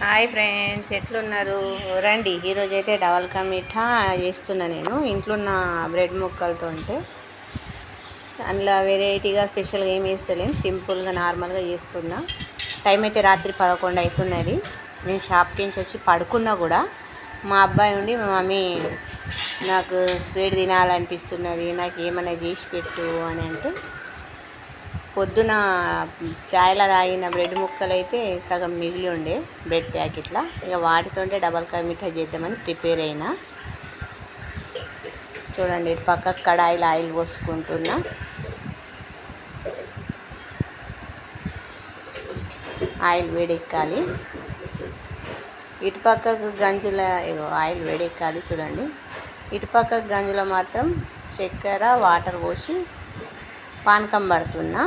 Hi friends ఎట్లున్నారు? రండి ఈరోజు అయితే డబల్ మిఠా చేస్తున్నా నేను. ఇంట్లో ఉన్న బ్రెడ్ ముక్కలతో ఉంటే అందులో వెరైటీగా స్పెషల్గా ఏం వేస్తలేం సింపుల్గా నార్మల్గా చేస్తున్నా. టైం అయితే రాత్రి పదకొండు అవుతున్నది. నేను షాప్కి నుంచి వచ్చి పడుకున్నా కూడా మా అబ్బాయి ఉండి మా మమ్మీ నాకు స్వీట్ తినాలనిపిస్తున్నది నాకు ఏమైనా చేసి పెట్టు అని అంటే పొద్దున చాయ్లో తాగిన బ్రెడ్ ముక్కలు అయితే సగం మిగిలి ఉండే బ్రెడ్ ప్యాకెట్ల. ఇక వాటితోటే డబల్ కాయ మిఠాయి చేద్దామని ప్రిపేర్ అయినా. చూడండి పక్క కడాయిలో ఆయిల్ పోసుకుంటున్నా. ఆయిల్ వేడెక్కాలి. ఇటు పక్కకు గంజుల ఆయిల్ వేడెక్కాలి చూడండి. ఇటు పక్కకు గంజులో మాత్రం చక్కెర వాటర్ పోసి పానకం పడుతున్నా.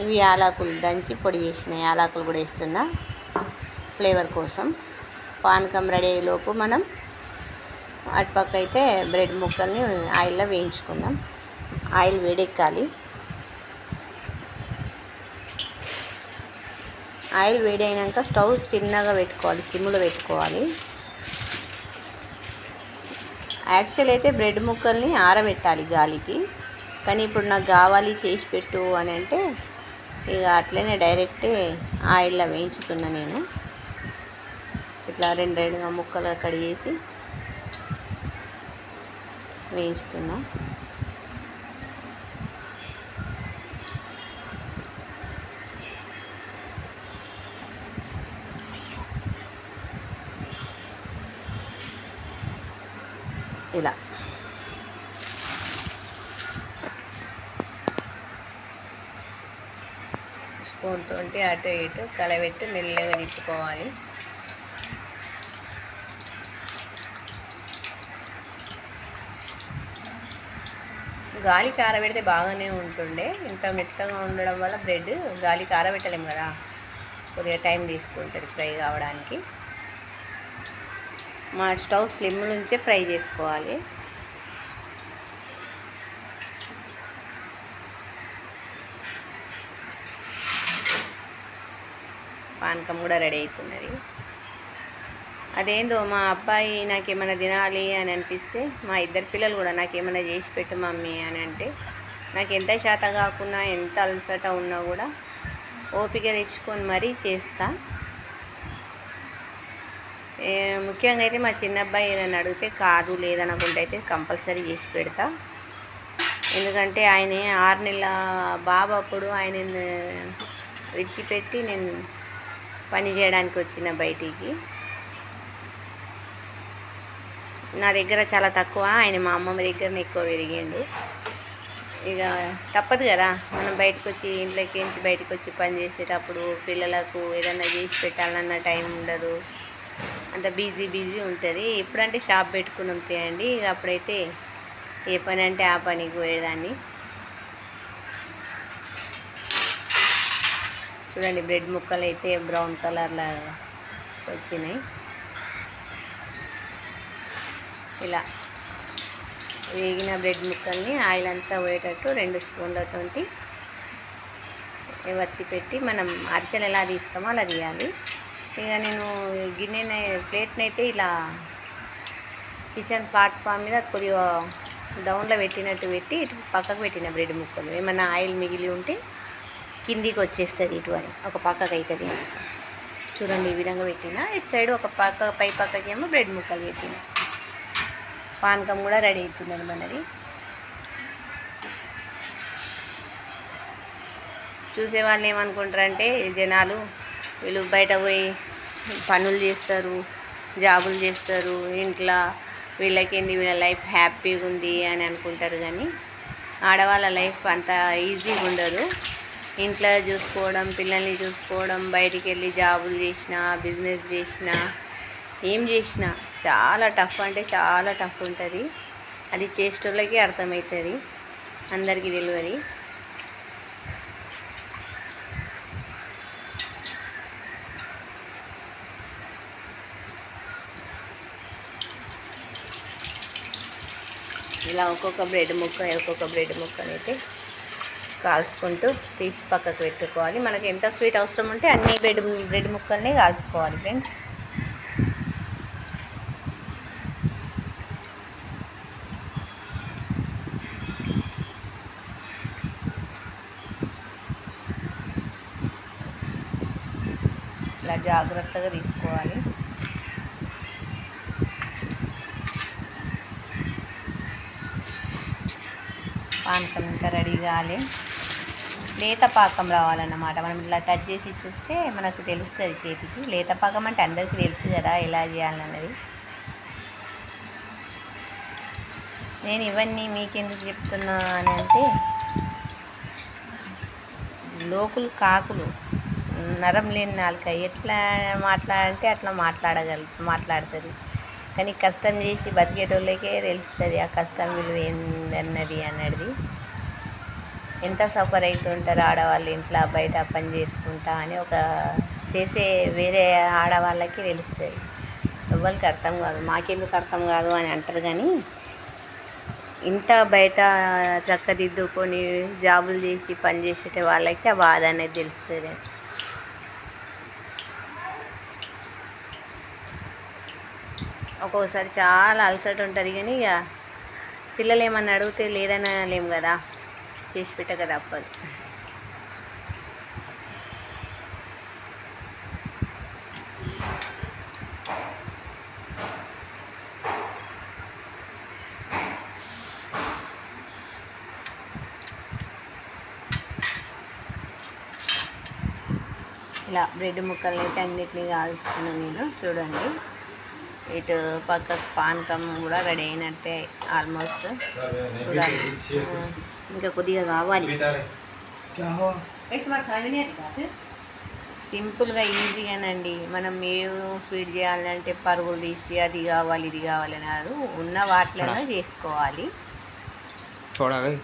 ఇవి యాలకులు దంచి పొడి చేసిన యాలకులు కూడా వేస్తున్నా ఫ్లేవర్ కోసం. పానకం రెడీ అయ్యేలోపు మనం అటుపక్క అయితే బ్రెడ్ ముక్కల్ని ఆయిల్లో వేయించుకుందాం. ఆయిల్ వేడెక్కాలి. ఆయిల్ వేడి అయినాక స్టవ్ చిన్నగా పెట్టుకోవాలి సిమ్లో పెట్టుకోవాలి. యాక్చువల్ అయితే బ్రెడ్ ముక్కల్ని ఆరబెట్టాలి గాలికి. కానీ ఇప్పుడు నాకు కావాలి చేసి పెట్టు అని అంటే ఇక అట్లనే డైరెక్ట్ ఆయిల్లో వేయించుతున్నా నేను. ఇట్లా రెండు రెండుగా ముక్కలు కడిగేసి వేయించుకున్నా. ఇలా. స్పూన్తో అటు ఇటు కలబెట్టి మెల్లగా తిప్పుకోవాలి. గాలి కారబెడితే బాగానే ఉంటుండే. ఇంత మెత్తగా ఉండడం వల్ల బ్రెడ్ గాలి కారబెట్టలేము కదా. కొద్దిగా టైం తీసుకుంటుంది ఫ్రై కావడానికి. మా స్టవ్ స్లిమ్ నుంచే ఫ్రై చేసుకోవాలి. పానకం కూడా రెడీ అవుతున్నది. అదేందో మా అబ్బాయి నాకేమైనా తినాలి అని అనిపిస్తే మా ఇద్దరు పిల్లలు కూడా నాకేమైనా చేసి పెట్టు మమ్మీ అని అంటే నాకు ఎంత శాత కాకున్నా ఎంత అలసట ఉన్నా కూడా ఓపిక తెచ్చుకొని మరీ చేస్తా. ముఖ్యంగా అయితే మా చిన్న అబ్బాయి నన్ను అడిగితే కాదు లేదనుకుంటే అయితే కంపల్సరీ చేసి పెడతా. ఎందుకంటే ఆయన ఆరు నెలల బాబు అప్పుడు ఆయన విడిచిపెట్టి నేను పని చేయడానికి వచ్చిన బయటికి. నా దగ్గర చాలా తక్కువ ఆయన మా అమ్మమ్మ దగ్గరనే ఎక్కువ పెరిగిండు. ఇక తప్పదు కదా మనం బయటకు వచ్చి ఇంట్లోకి నుంచి బయటకు వచ్చి పని చేసేటప్పుడు పిల్లలకు ఏదైనా చేసి పెట్టాలన్న టైం ఉండదు. అంత బిజీ బిజీ ఉంటుంది. ఇప్పుడంటే షాప్ పెట్టుకుని ఉంటాయండి ఇక అప్పుడైతే ఏ పని అంటే ఆ పనికి పోయేదాన్ని. చూడండి బ్రెడ్ ముక్కలు అయితే బ్రౌన్ కలర్లా వచ్చినాయి. ఇలా వేగిన బ్రెడ్ ముక్కల్ని ఆయిల్ అంతా పోయేటట్టు రెండు స్పూన్లతోటి వత్తి పెట్టి మనం అరిసెలు ఎలా తీస్తామో అలా తీయాలి. ఇక నేను గిన్నె ప్లేట్ని అయితే ఇలా కిచెన్ ప్లాట్ఫామ్ మీద కొద్దిగా డౌన్లో పెట్టినట్టు పెట్టి ఇటు పక్కకు పెట్టిన బ్రెడ్ ముక్కలు. ఏమన్నా ఆయిల్ మిగిలి ఉంటే కిందికి వచ్చేస్తుంది ఇటు అని ఒక పక్కకు అవుతుంది చూడండి ఈ విధంగా పెట్టిన. ఇటు సైడ్ ఒక పక్క పై పక్కకి ఏమో బ్రెడ్ ముక్కలు పెట్టిన. పానకం కూడా రెడీ అవుతుందండి మనది. చూసే వాళ్ళు ఏమనుకుంటారంటే జనాలు వీళ్ళు బయట పోయి పనులు చేస్తారు జాబులు చేస్తారు ఇంట్లో వీళ్ళకేంది వీళ్ళ లైఫ్ హ్యాపీగా ఉంది అని అనుకుంటారు కానీ ఆడవాళ్ళ లైఫ్ అంత ఈజీగా ఉండదు. ఇంట్లో చూసుకోవడం పిల్లల్ని చూసుకోవడం బయటికి వెళ్ళి జాబులు చేసిన బిజినెస్ చేసిన ఏం చేసినా చాలా టఫ్ అంటే చాలా టఫ్ ఉంటుంది. అది చేసేటోళ్ళకి అర్థమవుతుంది అందరికీ తెలియదు ఇలా ఒక్కొక్క బ్రెడ్ ముక్క ఒక్కొక్క బ్రెడ్ ముక్కనైతే కాల్చుకుంటూ తీసి పక్కకు పెట్టుకోవాలి. మనకి ఎంత స్వీట్ అవసరం ఉంటే అన్ని బ్రెడ్ బ్రెడ్ ముక్కల్ని కాల్చుకోవాలి ఫ్రెండ్స్. ఇలా జాగ్రత్తగా తీసుకోవాలి. పానకం ఇంకా రెడీ కాలే. లేత పాకం రావాలన్నమాట. మనం ఇట్లా టచ్ చేసి చూస్తే మనకు తెలుస్తుంది చేతికి. లేత పాకం అంటే అందరికీ తెలుసు కదా ఎలా చేయాలన్నది. నేను ఇవన్నీ మీకెందుకు చెప్తున్నా అని అంటే లోకులు కాకులు. నరం లేని నాలుక. ఎట్లా మాట్లాడంటే అట్లా మాట్లాడగల మాట్లాడుతుంది. కానీ కష్టం చేసి బతికేటోళ్ళకే తెలుస్తుంది ఆ కష్టం విలువ ఏందన్నది అన్నది. ఎంత సఫర్ అవుతుంటారు ఆడవాళ్ళు ఇంట్లో బయట పని చేసుకుంటా అని ఒక చేసే వేరే ఆడవాళ్ళకి తెలుస్తుంది. ఎవరికి అర్థం కాదు. మాకెందుకు అర్థం కాదు అని అంటారు కానీ ఇంత బయట చక్కదిద్దుకొని జాబులు చేసి పని చేసేట వాళ్ళకి ఆ బాధ అనేది తెలుస్తుంది. ఒక్కోసారి చాలా అలసట ఉంటుంది కానీ ఇక పిల్లలు ఏమన్నా అడిగితే లేదనలేము కదా. చేసి పెట్టక తప్పదు ఇలా బ్రెడ్ ముక్కల్ని అయితే అన్నిటినీ కాల్చుకున్నాను నేను. చూడండి. ఇటు పక్కకు పానకం కూడా రెడీ అయినట్టే ఆల్మోస్ట్ చూడాలి ఆ, ఇంకా కొద్దిగా కావాలి సింపుల్గా ఈజీగానండి మనం ఏ స్వీట్ చేయాలంటే పరుగులు తీసి అది కావాలి ఇది కావాలి అని కాదు ఉన్న వాటిలోనే చేసుకోవాలి थोड़ा गई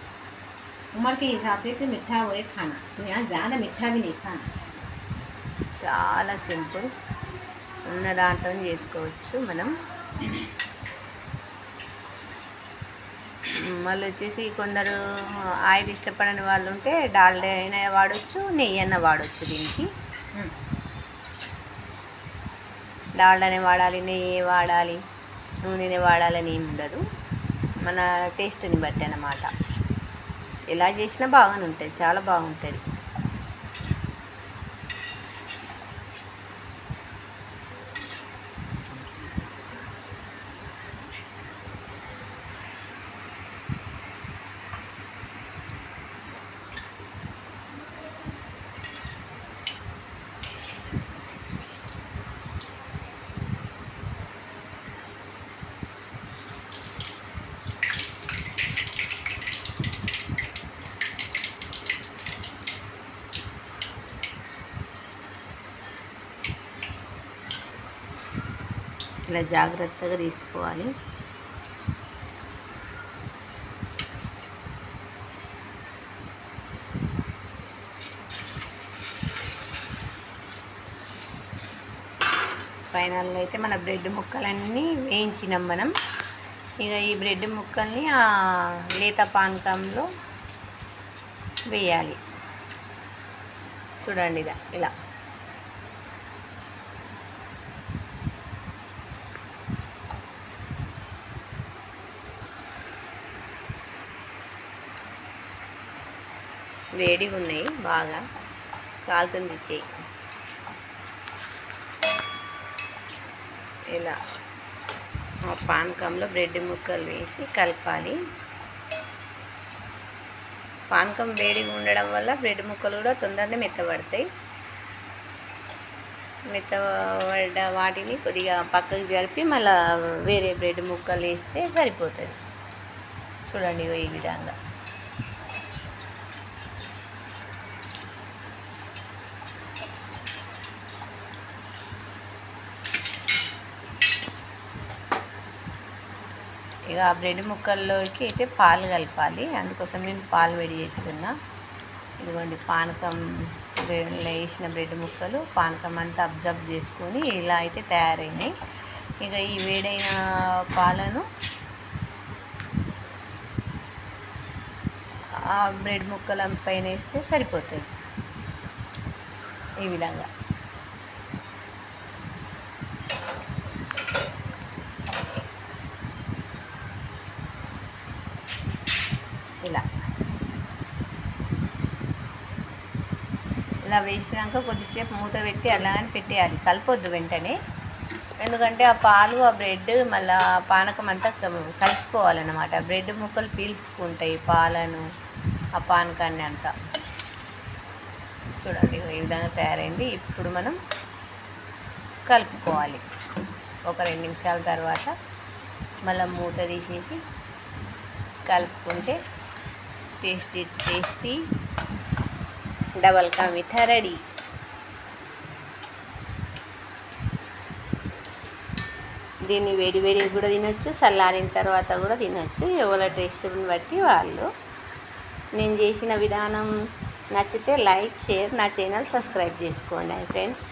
उम्र के हिसाब से, से मीठा वही खाना यहाँ ज़्यादा मीठा भी नहीं खाना చాలా సింపుల్ ఉన్న దాంట్లో చేసుకోవచ్చు మనం. మళ్ళీ వచ్చేసి కొందరు ఆయిల్ ఇష్టపడని వాళ్ళు ఉంటే డాల్డా అయినా వాడచ్చు నెయ్యి అన్న వాడచ్చు దీనికి. డాల్డానే వాడాలి నెయ్యి వాడాలి నూనెనే వాడాలని ఏమి ఉండదు. మన టేస్ట్ని బట్టి అన్నమాట. ఎలా చేసినా బాగానే ఉంటుంది చాలా బాగుంటుంది. ఇలా జాగ్రత్తగా తీసుకోవాలి. ఫైనల్లో అయితే మన బ్రెడ్ ముక్కలన్నీ వేయించినాం మనం. ఇక ఈ బ్రెడ్ ముక్కల్ని ఆ లేత పానకంలో వేయాలి. చూడండి ఇలా. వేడిగా ఉన్నాయి బాగా కాలుతుంది చెయ్యి ఇలా ఆ పానకంలో బ్రెడ్ ముక్కలు వేసి కలపాలి. పానకం వేడిగా ఉండడం వల్ల బ్రెడ్ ముక్కలు కూడా తొందరనే మెత్తబడతాయి. మెత్తబడ్డ వాటిని కొద్దిగా పక్కకు జరిపి మళ్ళీ వేరే బ్రెడ్ ముక్కలు వేస్తే సరిపోతుంది. చూడండి ఈ విధంగా. ఇక ఆ బ్రెడ్ ముక్కల్లోకి అయితే పాలు కలపాలి. అందుకోసం నేను పాలు వేడి చేస్తున్నా. ఇదిగోండి పానకం వేసిన బ్రెడ్ ముక్కలు పానకం అంతా అబ్జర్వ్ చేసుకొని ఇలా అయితే తయారైనాయి. ఇక ఈ వేడైన పాలను ఆ బ్రెడ్ ముక్కల పైన వేస్తే సరిపోతుంది ఈ విధంగా. ఇలా వేసినాక కొద్దిసేపు మూత పెట్టి అలానే పెట్టేయాలి. కలపొద్దు వెంటనే. ఎందుకంటే ఆ పాలు ఆ బ్రెడ్ మళ్ళీ పానకం అంతా క- కలిసిపోవాలన్నమాట. బ్రెడ్ ముక్కలు పీల్చుకుంటాయి పాలను ఆ పానకాన్ని అంతా. చూడండి ఈ విధంగా తయారైంది. ఇప్పుడు మనం కలుపుకోవాలి. ఒక రెండు నిమిషాల తర్వాత మళ్ళీ మూత తీసేసి కలుపుకుంటే టేస్టీ టేస్టీ డబల్ కా మిఠా రెడీ దీన్ని వేడి వేడి కూడా తినొచ్చు చల్లారిన తర్వాత కూడా తినొచ్చు. ఎవరి టేస్ట్ని బట్టి వాళ్ళు. నేను చేసిన విధానం నచ్చితే లైక్ షేర్ నా ఛానల్ సబ్స్క్రైబ్ చేసుకోండి ఫ్రెండ్స్.